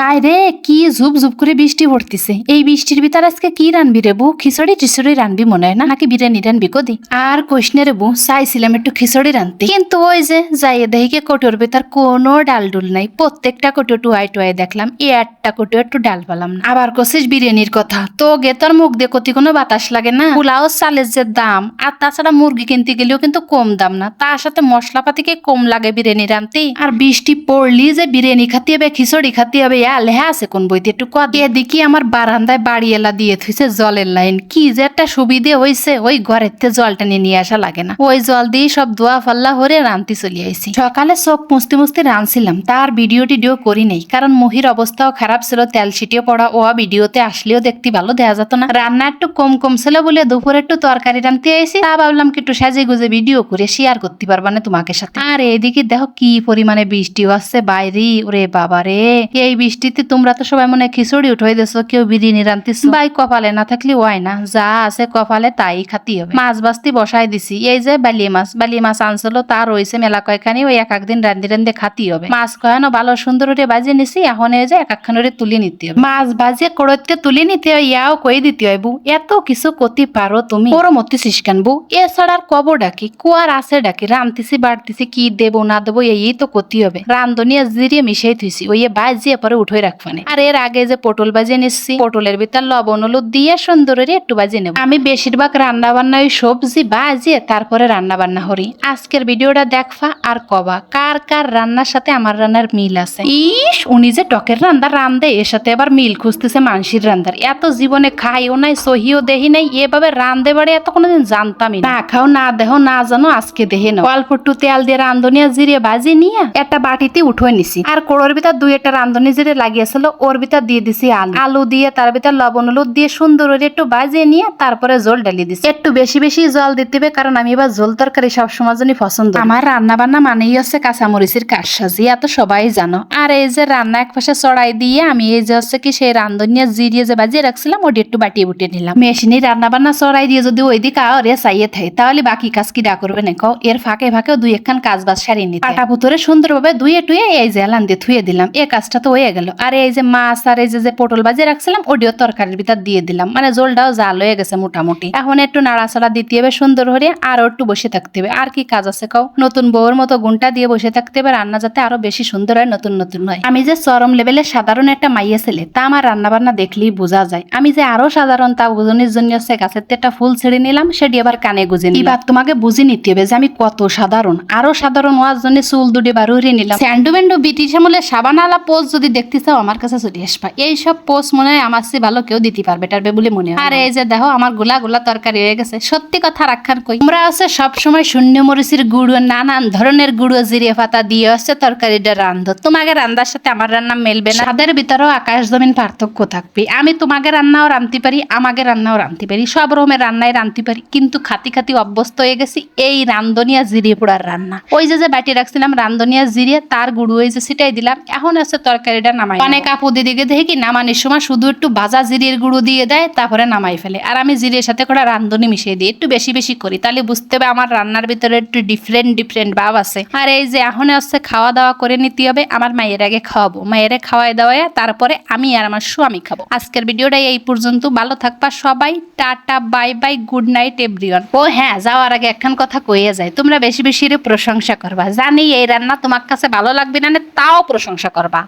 বাইরে কি ঝুপ ঝুপ করে বৃষ্টি পড়তিছে? এই বৃষ্টির ভিতর আজকে কি রানবি রে বউ খিচড়ি টিচড়ি রানবি মনে হয় না? নাকি বিরিয়ানি রানবি কদি? আর কইসনে রে বউ চাইছিলাম একটু খিচড়ি রানতে কিন্তু ওই যে যাইয়ে দেখি কোটোর ভিতর কোনো ডাল ডুল নাই। প্রত্যেকটা কোটো টুয়াই টুয়াই দেখলাম, এ একটা কোটো একটু ডাল পেলাম না। আবার কষিস বিরিয়ানির কথা তো গে তোর মুখ দিয়ে কতি কোনো বাতাস লাগে না? পোলাও, চালের যে দাম, আর তাছাড়া মুরগি কিনতে গেলেও কিন্তু কম দাম না। তার সাথে মশলাপাতিকে কম লাগে বিরিয়ানি রানতে আর বৃষ্টি পড়লি যে বিরিয়ানি খাতে হবে, খিচড়ি খাতে হবে লেহা আছে কোন বইতে? একটু কদ এদিকে আমার বারান্দায় বাড়ি এলা দিয়ে থুইছে জলের লাইন। কি যে একটা সুবিধে হইছে, ওই ঘরের থেকে জলটা নিয়ে নিয়ে আসা লাগে না। ওই জল দিয়ে সব দোয়া ফাল্লা হরে রান্তি চলে আইছি। সকালে চোখ মুছতে মুস্তি রানছিলাম তার ভিডিও টিডিও করি নেই, কারণ মহির অবস্থাও খারাপ ছিল, তেল ছিটিয়ে পড়া ও ভিডিওতে আসলেও দেখতে ভালো দেখা যেত না। রান্না একটু কম কম ছিল বলে দুপুরে একটু তরকারি রানতে আইছি, তা ভাবলাম কি একটু সাজে গুজে ভিডিও করে শেয়ার করতে পারবা না তোমাকে সাথে। আর এদিকে দেখো কি পরিমাণে বৃষ্টি হচ্ছে বাইরে, ওরে বাবা রে এই বৃষ্টিতে তোমরা তো সবাই মনে খিচুড়ি উঠাই দিছো কেউ বিরিয়ানি রান্তিস বাই কপালে না থাকলে হয় না। যা আছে কপালে তাই খাতি হবে। মাছ বাস্তি বসাই দিছি। এই যে বালি মাছ বালি মাছ আনছিল তা রয়েছে মেলা কয়েকখানি ওই এক একদিন রান্ধি রান্ধে খাতি হবে। মাছ কয়ানো ভালো সুন্দর করে বাজিয়ে নিছি এখন এই যে এক একখান করে তুলে নিতে হবে। মাছ বাজিয়ে কড়তে তুলে নিতে হয় ইয়াও কই দিতে হয় বু এত কিছু করতে পারো তুমি। ওর মতি শিসকান বু এছাড়া আর কব ডাকি? কুয়ার আছে ডাকি? রান্তিছি বাড়তিছি কি দেবো না দেবো এই তো করতে হবে। রান্ধনিয়া জিরিয়ে মিশাই থুইছি। ওই বাজিয়ে পরে উঠে রাখবানে। আর এর আগে যে পটল বাজিয়ে নিচ্ছি পটলের ভিতর লবণ, হলুদ দিয়ে সুন্দর একটু বাজিয়ে নেব। আমি বেশিরভাগ রান্না বান্না ওই সবজি বাজিয়ে তারপরে রান্না বান্না করি। আজকের ভিডিওটা দেখবা আর কবা, কার কার রান্নার সাথে আমার রান্নার মিল আছে? ইস, উনি যে টকের রান্না রান্ধে এর সাথে আবার মিল খুঁজতেছে মানসির রান্নার এত জীবনে খাইও নাই, সহিও দেহি নাই, এভাবে রান্ধে বাড়ে এত কোনোদিন জানতামই না। খাও, না দেহ, না জানো, আজকে দেহে না অল্প একটু তেল দিয়ে রান্ধনিয়া, জিরে বাজি নিয়ে, একটা বাটিতে উঠে নিছি। আর কোড়োর ভিতর দুই একটা রান্ধনি জিরে লাগিয়েছিল ওর ভিতর দিয়ে দিছি আলু। আলু দিয়ে তার ভিতর লবণ হলুদ দিয়ে সুন্দর করে একটু বাজিয়ে নিয়ে তারপরে জল ঢালি দিছি। একটু বেশি বেশি জল দিতে হবে কারণ আমি এবার জল তরকারি সবসময় জন্য পছন্দ আমার রান্না বান্না মানেই হচ্ছে কাঁচামরিচের কারসাজি এত সবাই জানো। আর এই যে রান্না এক পাশে চড়াই দিয়ে আমি এই যে হচ্ছে কি সেই রান্ধনিয়া জিরিয়ে যে বাজিয়ে রাখছিলাম ওটি একটু বাটিয়ে বুটিয়ে নিলাম। মেশিনে রান্না বান্না চড়াই দিয়ে যদি ওই দিকে আরে চাইয়ে থাকে তাহলে বাকি কাজ কি ডা করবে না কও এর ফাঁকে ফাঁকে দুই একখান কাজ বাজ সারিয়ে নিতে। আটা পুতরে সুন্দরভাবে ধুয়ে টুয়ে এই যে এলান দিয়ে ধুয়ে দিলাম। এই কাজটা তো হয়ে গেল। আর এই যে মাছ আর এই যে পটল বাজিয়ে রাখছিলাম ওটিও তরকারির ভিতর দিয়ে দিলাম। মানে জলটাও জাল হয়ে গেছে মোটামুটি। এখন একটু নাড়াচাড়া দিতে হবে, সুন্দর করে আরও একটু বসে থাকতে হবে। আর কি কাজ আছে কও? নতুন বউর মতো গুণটা দিয়ে বসে থাকতে হবে, রান্না যাতে আরও বেশি সুন্দর হয়, নতুন নতুন হয়। আমি যে চরম লেভেলে সাধারণ একটা মাইয়া ছেলে, তা আমার রান্না বান্না দেখলেই বোঝা যায়। আমি যে আরও সাধারণ, তা বুঝনির জন্য হচ্ছে গাছের একটা ফুল ছেড়ে নিলাম, সেটি আবার কানে গুজে নিলাম। এবার তোমাকে বুঝে নিতে হবে যে আমি কত সাধারণ। আরও সাধারণ হওয়ার জন্য চুল দুটি বার নিলাম। স্যান্ডু ব্যান্ডু ব্রিটিশ আমলে সাবানালা পোস্ট যদি দেখতে চাও আমার কাছে চলে আসবা। এইসব পোস্ট মনে হয় আমার চেয়ে ভালো কেউ দিতে পারবে টারবে বলে মনে হয় আর এই যে দেখো আমার গোলা গোলা তরকারি হয়ে গেছে। সত্যি কথা রাখার কই? আমরা আছে সবসময় শূন্য মরিচের গুঁড়ো নানান ধরনের গুঁড়ো জিরে পাতা দিয়ে হচ্ছে তরকারিটা রান্ধো তোমাকে রান্নার সাথে আমার রান্না মেলবে না। তাদের ভিতরেও আকাশ জমিন পার্থক্য থাকবে। আমি তোমাকে রান্নাও রাঁধতে পারি আমাকে রান্নাও রাঁধতে পারি। সব রকমের রান্নায় রাঁধতে পারি কিন্তু খাতি খাতি অভ্যস্ত হয়ে গেছি এই রান্ধনিয়া জিরিয়ে পোড়ার রান্না। ওই যে যে বাটি রাখছিলাম রান্ধনিয়া জিরিয়ে তার গুঁড়ো ওই যে সেটাই দিলাম। এখন আছে তরকারিটা নামাই অনেক আপু দিদিকে দেখি কি নামানোর সময় শুধু একটু ভাজা জিরির গুঁড়ো দিয়ে দেয় তারপরে নামাই ফেলে। আর আমি জিরের সাথে করে রান্ধনি মিশিয়ে দিই একটু বেশি বেশি করি। তাহলে বুঝতে হবে আমার রান্নার ভিতরে একটু ডিফারেন্ট ডিফারেন্ট ভাব আছে। আর এই যে এখন হচ্ছে খাওয়া দাওয়া করে নিতে হবে আমার মায়ের আগে খাওয়াবো। মায়ের খাওয়াই দাওয়ায় তারপরে আমি আর আমার স্বামী খাব। আজকের ভিডিওটা এই পর্যন্ত। ভালো থাকবা সবাই। Tata bye bye good night everyone ও হ্যাঁ যাওয়ার আগে একখান কথা কইয়ে যায় তোমরা বেশি বেশি রে প্রশংসা করবা। জানি এই রান্না তোমার কাছে ভালো লাগবে না তাও প্রশংসা করবা।